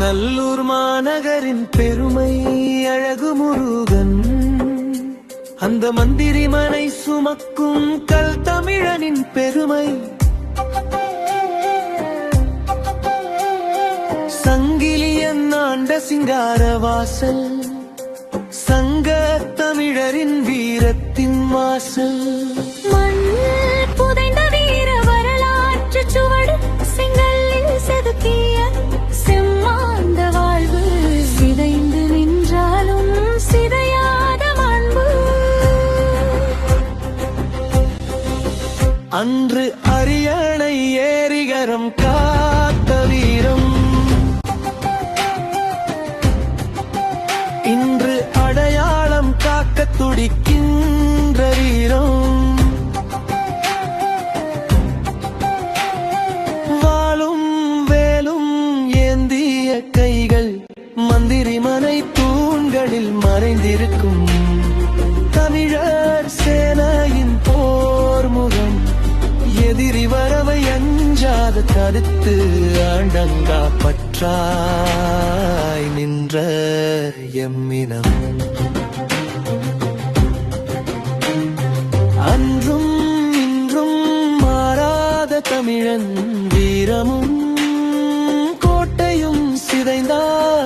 நல்லூர் மாநகரின் பெருமை அழகு முருகன். அந்த மந்திரி மனை சுமக்கும் கல் தமிழனின் பெருமை. சங்கிலியன் ஆண்ட சிங்கார வாசல் சங்க தமிழரின் வீரத்தின் வாசல். அன்று அரியணை ஏரிகரம் காத்த வீரம். இன்று அடையாளம் காக்க துடிக்கின்ற வீரம். வாழும் வேலும் ஏந்திய கைகள் மந்திரிமனை தூண்களில் மறைந்திருக்கும் தமிழர் சே எதிரி வரவை அஞ்சாத தடுத்து ஆண்டங்கா பற்றாய் நின்ற எம்மினம். அன்றும் இன்றும் மாறாத தமிழன் வீரமும் கோட்டையும் சிதைந்தார்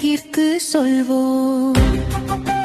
எம் சொல்வோம்.